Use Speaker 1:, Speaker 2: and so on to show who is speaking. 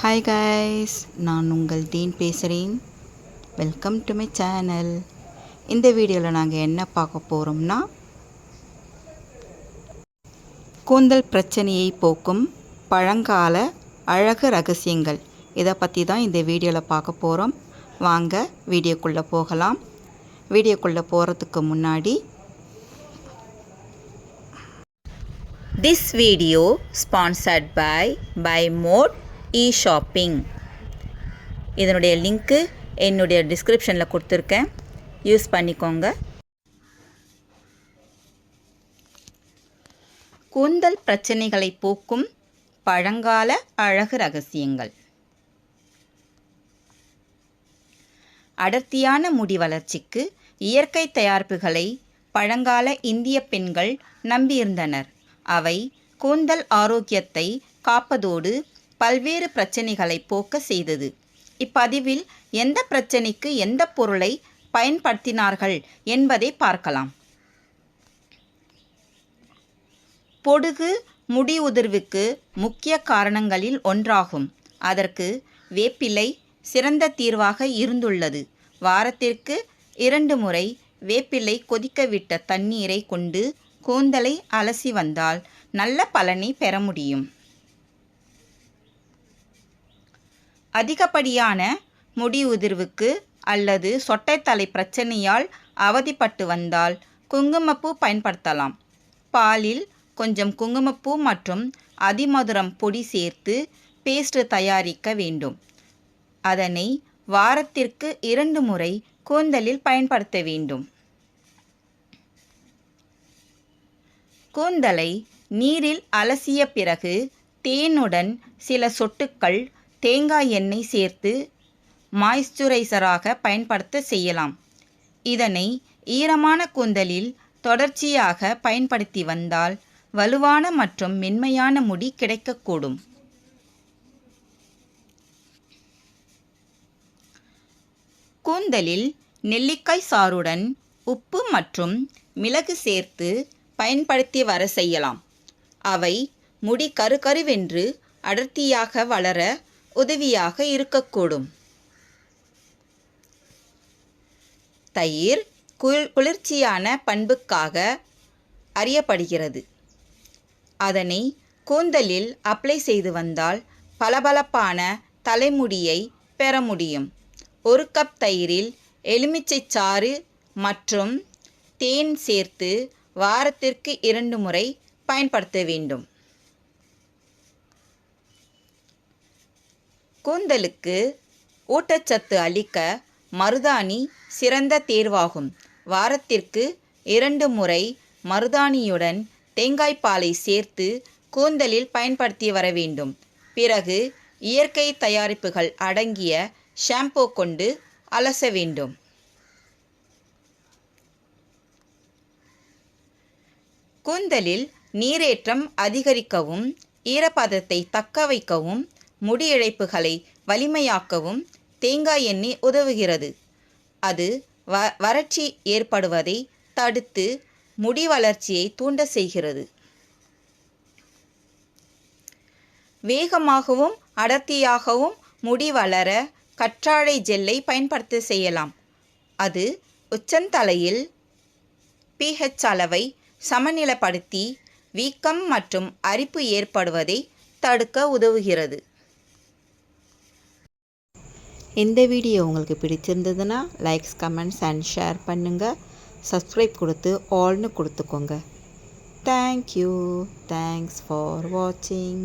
Speaker 1: Hi guys நான் உங்கள் dean பேசுகிறேன் வெல்கம் டு மை சேனல் இந்த வீடியோவில் நாங்கள் என்ன பார்க்க போகிறோம்னா கூந்தல் பிரச்சனையை போக்கும் பழங்கால அழகு ரகசியங்கள். இதை பற்றி தான் இந்த வீடியோவில் பார்க்க போகிறோம் வாங்க வீடியோக்குள்ளே போகலாம். வீடியோக்குள்ளே போகிறதுக்கு முன்னாடி this video sponsored by by mod e shopping இதனுடைய லிங்க்கு என்னுடைய டிஸ்கிரிப்ஷனில் கொடுத்துருக்கேன். யூஸ் பண்ணிக்கோங்க. கூந்தல் பிரச்சனைகளை போக்கும் பழங்கால அழகு ரகசியங்கள். அடர்த்தியான முடி வளர்ச்சிக்கு இயற்கை தயாரிப்புகளை பழங்கால இந்திய பெண்கள் நம்பியிருந்தனர். அவை கூந்தல் ஆரோக்கியத்தை காப்பதோடு பல்வேறு பிரச்சனைகளை போக்க செய்தது. இப்பதிவில் எந்த பிரச்சனைக்கு எந்த பொருளை பயன்படுத்தினார்கள் என்பதை பார்க்கலாம். பொடுகு முடி உதிர்வுக்கு முக்கிய காரணங்களில் ஒன்றாகும். அதற்கு வேப்பிலை சிறந்த தீர்வாக இருந்துள்ளது. வாரத்திற்கு இரண்டு முறை வேப்பிலை கொதிக்கவிட்ட தண்ணீரை கொண்டு கூந்தலை அலசி வந்தால் நல்ல பலனை பெற முடியும். அதிகப்படியான முடி உதிர்வுக்கு அல்லது சொட்டைத்தலை பிரச்சனையால் அவதிப்பட்டு வந்தால் குங்குமப்பூ பயன்படுத்தலாம். பாலில் கொஞ்சம் குங்குமப்பூ மற்றும் அதிமதுரம் பொடி சேர்த்து பேஸ்ட் தயாரிக்க வேண்டும். அதனை வாரத்திற்கு இரண்டு முறை கூந்தலில் பயன்படுத்த வேண்டும். கூந்தலை நீரில் அலசிய பிறகு தேனுடன் சில சொட்டுக்கள் தேங்காய் எண்ணெய் சேர்த்து மாய்ஸ்சுரைசராக பயன்படுத்த செய்யலாம். இதனை ஈரமான கூந்தலில் தொடர்ச்சியாக பயன்படுத்தி வந்தால் வலுவான மற்றும் மென்மையான முடி கிடைக்கக்கூடும். கூந்தலில் நெல்லிக்காய் சாறுடன் உப்பு மற்றும் மிளகு சேர்த்து பயன்படுத்தி வர செய்யலாம். அவை முடி கருகருவென்று அடர்த்தியாக வளர உதவியாக இருக்கக்கூடும். தயிர் குள் குளிர்ச்சியான பண்புக்காக அறியப்படுகிறது. அதனை கூந்தலில் அப்ளை செய்து வந்தால் பளபளப்பான தலைமுடியை பெற முடியும். ஒரு கப் தயிரில் எலுமிச்சை சாறு மற்றும் தேன் சேர்த்து வாரத்திற்கு இரண்டு முறை பயன்படுத்த வேண்டும். கூந்தலுக்கு ஊட்டச்சத்து அளிக்க மருதாணி சிறந்த தேர்வாகும். வாரத்திற்கு இரண்டு முறை மருதாணியுடன் தேங்காய்ப்பாலை சேர்த்து கூந்தலில் பயன்படுத்தி வர வேண்டும். பிறகு இயற்கை தயாரிப்புகள் அடங்கிய ஷாம்போ கொண்டு அலச வேண்டும். கூந்தலில் நீரேற்றம் அதிகரிக்கவும் ஈரப்பதத்தை தக்க வைக்கவும் முடி இழைப்புகளை வலிமையாக்கவும் தேங்காய் எண்ணெய் உதவுகிறது. அது வ வறட்சி ஏற்படுவதை தடுத்து முடி வளர்ச்சியை தூண்ட செய்கிறது. வேகமாகவும் அடர்த்தியாகவும் முடி வளர கற்றாழை ஜெல்லை பயன்படுத்த செய்யலாம். அது உச்சந்தலையில் பிஹெச் அளவை சமநிலைப்படுத்தி வீக்கம் மற்றும் அரிப்பு ஏற்படுவதை தடுக்க உதவுகிறது. இந்த வீடியோ உங்களுக்கு பிடிச்சிருந்ததுன்னா லைக்ஸ் கமெண்ட்ஸ் அண்ட் ஷேர் பண்ணுங்கள் சப்ஸ்கிரைப் கொடுத்து ஆல்னு கொடுத்துக்கோங்க. தேங்க்யூ தேங்க்ஸ் ஃபார் வாட்சிங்